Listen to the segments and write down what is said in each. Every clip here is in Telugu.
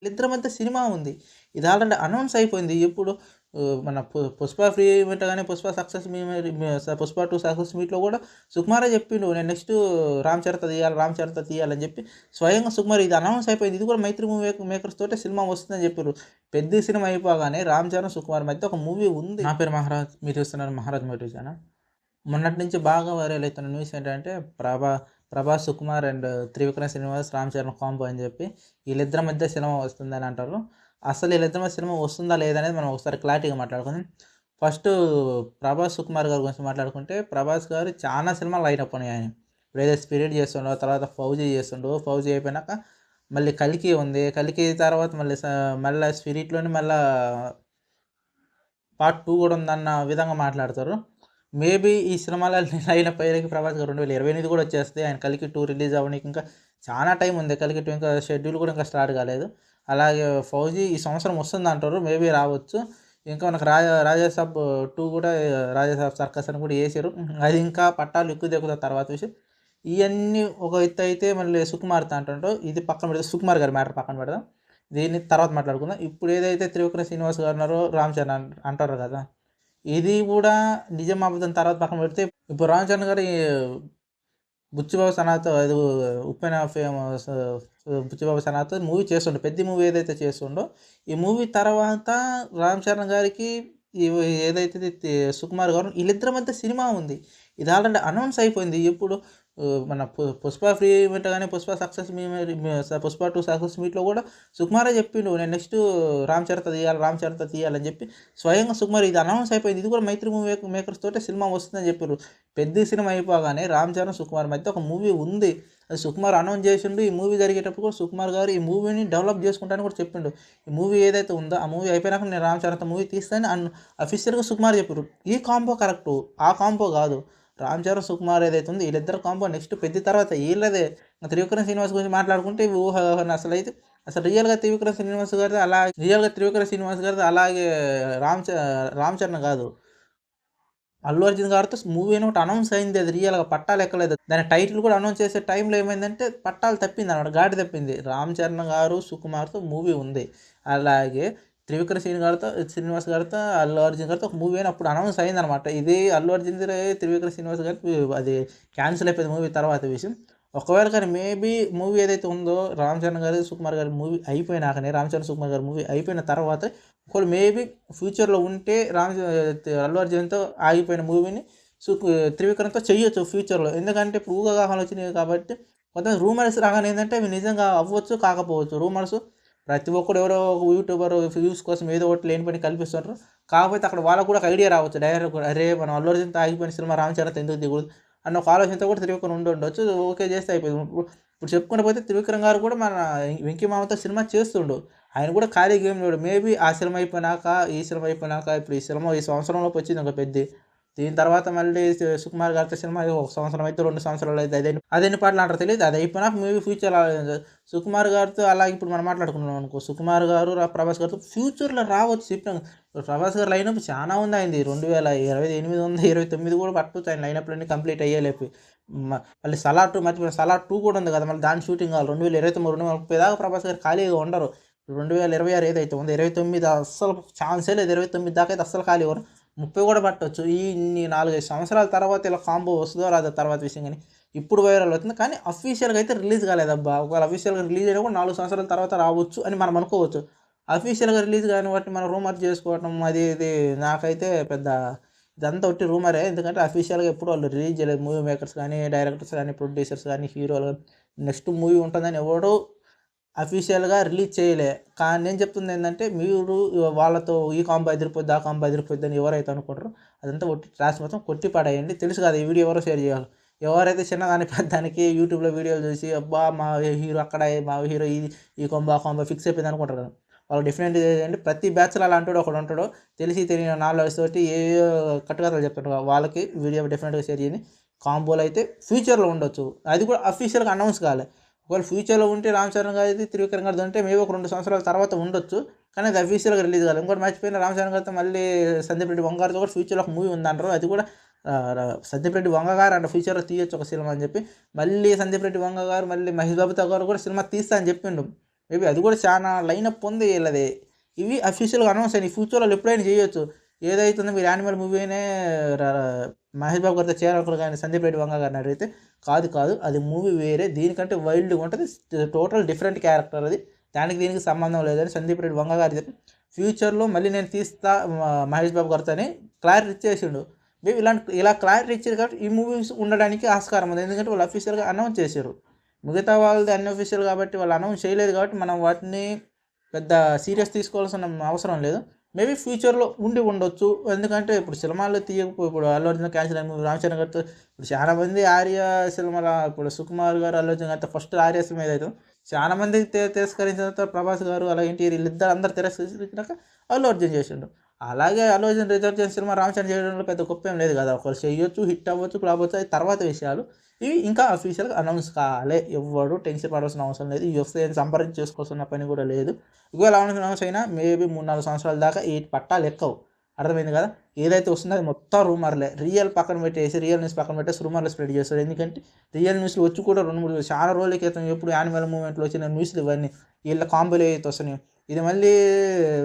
వీళ్ళిద్దరి మధ్య సినిమా ఉంది. ఇది ఆల్రెడీ అనౌన్స్ అయిపోయింది. ఎప్పుడు మన పుష్ప ఫ్రీ ఈవెంట్ కానీ Pushpa success Pushpa two success మీట్లో కూడా సుకుమారే చెప్పిండు నేను నెక్స్ట్ రామ్ చరిత తీయాలి రామ్ చరిత తీయాలని చెప్పి స్వయంగా సుకుమార్ ఇది అనౌన్స్ అయిపోయింది. ఇది కూడా మైత్రి మూవీ మేకర్స్ తోటే సినిమా వస్తుందని చెప్పారు పెద్ద సినిమా అయిపోగానే రామ్ చరణ్ సుకుమార్ మధ్య ఒక మూవీ ఉంది. నా పేరు మహారాజ్ మీరు చూస్తున్నారు మహారాజ్ మూవీ ఛానల్. మొన్నటి నుంచి బాగా వైరల్ అవుతున్న న్యూస్ ఏంటంటే ప్రభా ప్రభాస్ సుకుమార్ అండ్ త్రివిక్రమ్ శ్రీనివాస్ రామ్ చరణ్ కాంబో అని చెప్పి వీళ్ళిద్దరి మధ్య సినిమా వస్తుందని అంటారు. అసలు వీళ్ళిద్దరి మధ్య సినిమా వస్తుందా లేదా అనేది మనం ఒకసారి క్లారిటీగా మాట్లాడుకుందాం. ఫస్ట్ ప్రభాస్ సుకుమార్ గారి గురించి మాట్లాడుకుంటే ప్రభాస్ గారు చాలా సినిమాలు లైనప్ ఉన్నాయి ఆయన ఇప్పుడు ఏదో స్పిరిట్ చేస్తుండో తర్వాత ఫౌజీ చేస్తుండో ఫౌజీ అయిపోయినాక మళ్ళీ కలికి ఉంది. కలికి తర్వాత మళ్ళీ మళ్ళీ స్పిరిట్లోని మళ్ళీ పార్ట్ టూ కూడా ఉందన్న విధంగా మాట్లాడతారు. మేబీ ఈ సినిమాల అయిన పైరకి ప్రభాస్ గారు రెండు వేల ఇరవై ఎనిమిది కూడా వచ్చేస్తే ఆయన కలికి టూ రిలీజ్ అవ్వడానికి ఇంకా చాలా టైం ఉంది. కలికి టూ ఇంకా షెడ్యూల్ కూడా ఇంకా స్టార్ట్ కాలేదు. అలాగే ఫౌజీ ఈ సంవత్సరం వస్తుంది అంటారు. మేబీ రావచ్చు. ఇంకా మనకు రాజా రాజాసాబ్ టూ కూడా రాజాసాబ్ సర్కస్ అని కూడా వేసారు. అది ఇంకా పట్టాలు ఎక్కువ దిగుతుంది తర్వాత విషయం. ఇవన్నీ ఒక ఎత్తు అయితే మళ్ళీ సుకుమార్తో అంటుంటో ఇది పక్కన పెడతాం సుకుమార్ గారి మ్యాటర్ పక్కన పెడదాం. దీన్ని తర్వాత మాట్లాడుకుందాం. ఇప్పుడు ఏదైతే త్రివిక్రమ్ శ్రీనివాస్ గారు ఉన్నారో రామ్ చరణ్ అంటారు కదా. ఇది కూడా నిజం అబద్ధం. తర్వాత పక్కన పెడితే ఇప్పుడు రామ్ చరణ్ గారి బుచ్చిబాబు సనాతో అది ఉప్పెన ఫేమస్ బుచ్చిబాబు సనాతో మూవీ చేస్తుండే. పెద్ద మూవీ ఏదైతే చేస్తుండో ఈ మూవీ తర్వాత రామ్ చరణ్ గారికి ఏదైతే సుకుమార్ గారు వీళ్ళిద్దరి మధ్య సినిమా ఉంది. ఇది ఆల్రెడీ అనౌన్స్ అయిపోయింది. ఎప్పుడు మన పు- పుష్ప ఫ్రీ ఈవెంట్ కానీ Pushpa success meet Pushpa two success మీట్లో కూడా సుకుమారే చెప్పిండు నేను నెక్స్ట్ రామ్ చరిత తీయాలి రామ్ చరిత తీయాలని చెప్పి స్వయంగా సుకుమార్ ఇది అనౌన్స్ అయిపోయింది. ఇది కూడా మైత్రి మూవీ మేకర్స్ తోటే సినిమా వస్తుందని చెప్పారు పెద్ద సినిమా అయిపోగానే రామ్ చరణ్ సుకుమార్ మధ్య ఒక మూవీ ఉంది. అది సుకుమార్ అనౌన్స్ చేసిండు. ఈ మూవీ జరిగేటప్పుడు కూడా సుకుమార్ గారు ఈ మూవీని డెవలప్ చేసుకుంటానని కూడా చెప్పిండు. ఈ మూవీ ఏదైతే ఉందో ఆ మూవీ అయిపోయినాక నేను రామ్ చరణ్ మూవీ తీస్తానని అన్ అఫీషియల్గా సుకుమార్ చెప్పారు ఈ కాంబో కరెక్టు ఆ కాంబో కాదు. రామ్ చరణ్ సుకుమార్ ఏదైతే ఉంది వీళ్ళిద్దరు కాంబో నెక్స్ట్ పెద్ద తర్వాత వీళ్ళదే. త్రివిక్రమ్ శ్రీనివాస్ గురించి మాట్లాడుకుంటే ఇవి ఊహ అసలు అయితే అసలు రియల్గా త్రివిక్రమ్ శ్రీనివాస్ గారిది అలా రియల్గా త్రివిక్రమ్ శ్రీనివాస్ గారిది అలాగే రామ్ చ రామ్ చరణ్ కాదు. అల్లు అర్జున్ గారితో మూవీ అని ఒకటి అనౌన్స్ అయింది అది రియల్గా పట్టాలు ఎక్కలేదు దాని టైటిల్ కూడా అనౌన్స్ చేసే టైంలో ఏమైందంటే పట్టాలు తప్పింది అనమాట గాడి తప్పింది. రామ్ చరణ్ గారు సుకుమార్తో మూవీ ఉంది. అలాగే త్రివిక్రమ్ శ్రీని గారితో శ్రీనివాస్ గారితో అల్లు అర్జున్ గారితో ఒక మూవీ అని అప్పుడు అనౌన్స్ అయింది అనమాట ఇది అల్లు అర్జున్ త్రివిక్రమ్ శ్రీనివాస్ గారికి అది క్యాన్సిల్ అయిపోయింది మూవీ తర్వాత విషయం. ఒకవేళ కానీ మేబీ మూవీ ఏదైతే ఉందో రామ్ చరణ్ గారి సుకుమార్ గారి మూవీ అయిపోయినాకనే రామ్ చరణ్ సుకుమార్ గారి మూవీ అయిపోయిన తర్వాత ఒకవేళ మేబీ ఫ్యూచర్లో ఉంటే రామ్ అల్లు అర్జున్తో ఆగిపోయిన మూవీని సు త్రివిక్రమ్తో చెయ్యొచ్చు ఫ్యూచర్లో ఎందుకంటే ఇప్పుడు ఊగాహాలు వచ్చినాయి కాబట్టి కొంత రూమర్స్ రాగానే ఏంటంటే అవి నిజంగా అవ్వచ్చు కాకపోవచ్చు. రూమర్స్ ప్రతి ఒక్కరు ఎవరో యూట్యూబర్ వ్యూస్ కోసం ఏదో ఒకటి లేని పని కల్పిస్తుంటారు. కాకపోతే అక్కడ వాళ్ళకు కూడా ఒక ఐడియా రావచ్చు. డైరెక్ట్ అరే మనం అల్లు అర్జున్తో ఆగిపోయిన సినిమా రామ్ ఎందుకు దిగుడు? అన్న ఒక ఆలోచనతో కూడా త్రివిక్రమ్ ఉండి ఉండొచ్చు. ఓకే చేస్తే అయిపోయింది. ఇప్పుడు ఇప్పుడు చెప్పుకుంటే పోతే త్రివిక్రమ్ గారు కూడా మన వెంకీ మామతో సినిమా చేస్తుండు. ఆయన కూడా ఖాళీ గేమ్ లేడు మేబీ ఆ సినిమా అయిపోయినాక ఈ సినిమా అయిపోయినాక ఇప్పుడు ఈ సినిమా ఈ సంవత్సరంలోపు వచ్చింది ఒక పెద్ద. దీని తర్వాత మళ్ళీ సుకుమార్ గారి సినిమా ఒక సంవత్సరం అయితే రెండు సంవత్సరాలు అయితే అదే అదేని పాటలు అంటారు తెలియదు అది అయిపోయినా మేబీ ఫ్యూచర్ సుకుమార్ గారితో అలాగే ఇప్పుడు మనం మాట్లాడుకున్నాం అనుకో సుకుమార్ గారు ప్రభాస్ గారితో ఫ్యూచర్లో రావచ్చు చెప్పినాం. ప్రభాస్ గారు లైనప్ చాలా ఉంది అయింది రెండు వేల ఇరవై ఎనిమిది ఉంది ఇరవై తొమ్మిది కూడా పట్టుకోవచ్చు ఆయన లైనప్లన్నీ కంప్లీట్ అయ్యేలేపు. మళ్ళీ సలార్ టూ మర్చిపోయిన సలార్ టూ కూడా ఉంది కదా మళ్ళీ దాని షూటింగ్ కావాలి. రెండు వేల ఇరవై తొమ్మిది రెండు వేల ముప్పై దాకా ప్రభాస్ గారు ఖాళీగా ఉండరు. రెండు వేల ఇరవై ఆరు ఏదైతే ఉందో ఇరవై తొమ్మిది అస్సలు ఛాన్సే లేదు. ఇరవై తొమ్మిది దాకా అయితే అస్సలు ఖాళీ ఇవ్వరు ముప్పై కూడా పట్టవచ్చు ఈ నాలుగైదు సంవత్సరాల తర్వాత ఇలా కాంబో వస్తుందో రాదో తర్వాత విషయం కానీ ఇప్పుడు వైరల్ అవుతుంది. కానీ అఫీషియల్గా అయితే రిలీజ్ కాలేదబ్బా. ఒకవేళ అఫీషియల్గా రిలీజ్ అయినా కూడా నాలుగు సంవత్సరాల తర్వాత రావచ్చు అని మనం అనుకోవచ్చు. అఫీషియల్గా రిలీజ్ కాని వాటిని మనం రూమర్ చేసుకోవటం అది ఇది నాకైతే పెద్ద ఇదంతా ఒకటి రూమరే ఎందుకంటే అఫీషియల్గా ఎప్పుడు వాళ్ళు రిలీజ్ చేయలేదు. మూవీ మేకర్స్ కానీ డైరెక్టర్స్ కానీ ప్రొడ్యూసర్స్ కానీ హీరోలు నెక్స్ట్ మూవీ ఉంటుందని ఎవడో అఫీషియల్గా రిలీజ్ చేయలే. కానీ నేను చెప్తుంది ఏంటంటే మీరు వాళ్ళతో ఈ కాంబో ఎదిరిపోద్ది ఆ కాంబో ఎదిరిపోద్ది అని ఎవరైతే అనుకుంటారో అదంతా ఒట్టి ట్రాష్ మొత్తం కొట్టి పడేయండి. తెలుసు కదా ఈ వీడియో ఎవరో షేర్ చేయాలి. ఎవరైతే చిన్నగాని పెద్దానికి యూట్యూబ్లో వీడియోలు చూసి అబ్బా మా హీరో అక్కడ మా హీరో ఈ ఈ కొంబ ఆ కొంబ ఫిక్స్ అయిపోయింది అనుకుంటారు కదా. వాళ్ళు డిఫరెంట్ ఏంటంటే ప్రతి బ్యాచ్లో అలా ఒకడు ఉంటాడు. తెలిసి తెలియని నాలెడ్జ్ తోటి ఏ కట్టుకథలు చెప్తుంటారు వాళ్ళకి వీడియో డెఫినెట్గా షేర్ చేయండి. కాంబోలు అయితే ఫ్యూచర్లో ఉండొచ్చు. అది కూడా అఫీషియల్గా అనౌన్స్ కాలే. ఒకవేళ ఫ్యూచర్లో ఉంటే రామ్ చరణ్ గారిది త్రివిక్రమ్ గారిది ఉంటే మేబీ ఒక రెండు సంవత్సరాల తర్వాత ఉండొచ్చు. కానీ అది అఫీషియల్గా రిలీజ్ కాదు ఇంకోటి మర్చిపోయిన రామ్ చరణ్ గారితో మళ్ళీ సందీప్ రెడ్డి వంగారితో కూడా ఫ్యూచర్లో ఒక మూవీ ఉందంటారు అది కూడా సందీప్ రెడ్డి వంగ గారు అంట ఫ్యూచర్లో తీయొచ్చు ఒక సినిమా అని చెప్పి. మళ్ళీ సందీప్ రెడ్డి వంగ గారు మళ్ళీ మహేష్ బాబుతో గారు కూడా సినిమా తీస్తా అని చెప్పిండు. మేబీ అది కూడా చాలా లైనప్ ఉంది వీళ్ళది. ఇవి అఫీషియల్గా అనౌన్స్ అయినాయి. ఫ్యూచర్లో ఎప్పుడైనా చేయొచ్చు. ఏదైతుందో మీరు యానిమల్ మూవీనే మహేష్ బాబు గారితో చేయాలనుకున్న కానీ సందీప్ రెడ్డి వంగ గారిని అడిగితే కాదు కాదు అది మూవీ వేరే దీనికంటే వైల్డ్గా ఉంటుంది టోటల్ డిఫరెంట్ క్యారెక్టర్ అది. దానికి దీనికి సంబంధం లేదని సందీప్ రెడ్డి వంగ గారు చెప్పి ఫ్యూచర్లో మళ్ళీ నేను తీస్తా మహేష్ బాబు గారితో అని క్లారిటీ ఇచ్చేసిండు. మేము ఇలాంటి ఇలా క్లారిటీ ఇచ్చారు కాబట్టి ఈ మూవీస్ ఉండడానికి ఆస్కారం ఉంది. ఎందుకంటే వాళ్ళు అఫీషియల్గా అనౌన్స్ చేశారు. మిగతా వాళ్ళది అన్అఫీషియల్ కాబట్టి వాళ్ళు అనౌన్స్ చేయలేదు కాబట్టి మనం వాటిని పెద్ద సీరియస్ తీసుకోవాల్సిన అవసరం లేదు. మేబీ ఫ్యూచర్లో ఉండి ఉండొచ్చు. ఎందుకంటే ఇప్పుడు సినిమాల్లో తీయకపోయి ఇప్పుడు అల్లు అర్జున్ క్యాన్సిల్ అయిన రామచరణ్ రామచంద్ర గారితో ఇప్పుడు చాలా మంది ఆర్య సినిమాల ఇప్పుడు సుకుమార్ గారు అల్లు అర్జున్ గారితో ఫస్ట్ ఆర్య సినిమా ఏదైతే చాలా మంది తిరస్కరించిన తర్వాత ప్రభాస్ గారు అలాగే ఎన్టీ వీళ్ళిద్దరు అందరు తిరస్కరించినాక అల్లు అర్జున్ చేసిండు. అలాగే అల్లు అర్జున్ రిజర్వ్ చేసిన సినిమా రామచరణ్ చేయడంలో పెద్ద గొప్ప ఏం లేదు కదా. ఒకరు చేయొచ్చు హిట్ అవ్వచ్చు ఫ్లాప్ అవ్వచ్చు అది తర్వాత విషయాలు. ఇవి ఇంకా అఫీషియల్గా అనౌన్స్ కాలే. ఎవ్వడు టెన్షన్ పడాల్సిన అవసరం లేదు. యూఎఫ్సీ వస్తే సంప్రదించి చేసుకోవాల్సిన పని కూడా లేదు. ఒకవేళ అనౌన్స్ అయినా మేబీ మూడు నాలుగు సంవత్సరాల దాకా ఈ పట్టాలు ఎక్కవు అర్థమైంది కదా? ఏదైతే వస్తుందో అది మొత్తం రూమర్లే రియల్ పక్కన పెట్టేసి రియల్ న్యూస్ పక్కన పెట్టేసి రూమర్లు స్ప్రెడ్ చేస్తారు. ఎందుకంటే రియల్ న్యూస్లు వచ్చి కూడా రెండు మూడు చాలా రోజుల క్రితం ఎప్పుడు యానిమల్ మూమెంట్లో వచ్చిన న్యూస్లు ఇవన్నీ. వీళ్ళ కాంబోలు ఏవైతే వస్తున్నాయి. ఇది మళ్ళీ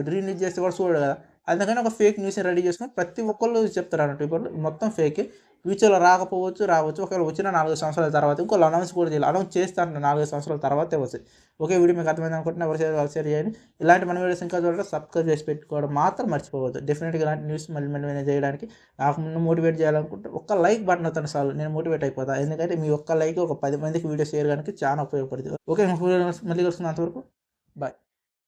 రీన్యూస్ చేస్తే కూడా చూడడు కదా? అందుకని ఒక ఫేక్ న్యూస్ని రెడీ చేసుకుని ప్రతి ఒక్కళ్ళు చెప్తారు అన్నట్టు. ఇప్పుడు మొత్తం ఫేకే ఫ్యూచర్లో రాకపోవచ్చు రావచ్చు. ఒకవేళ వచ్చిన నాలుగు సంవత్సరాల తర్వాత ఇంకో అనౌన్స్ కూడా చేయాలి. అనౌన్స్ చేస్తాను నాలుగు సంవత్సరాల తర్వాతే వస్తాయి. ఒకే వీడియో మీకు అర్థమైంది అనుకుంటున్నా ఎవరు చేయాలి వాళ్ళు షేర్ చేయండి. ఇలాంటి మన వీడియోస్ ఇంకా చూడాలి సబ్స్క్రైబ్ చేసి పెట్టుకోవడం మాత్రం మర్చిపోవద్దు. డెఫినెట్గా ఇలాంటి న్యూస్ మళ్ళీ మళ్ళీ చేయడానికి నాకు ముందు మోటివేట్ చేయాలనుకుంటే ఒక్క లైక్ బటన్ అవుతాను చాలు. నేను మోటివేట్ అయిపోతాను ఎందుకంటే మీ ఒక్క లైక్ ఒక పది మందికి వీడియో షేర్ చేయడానికి చాలా ఉపయోగపడుతుంది. ఓకే మళ్ళీ కలుసుకున్నంతవరకు బాయ్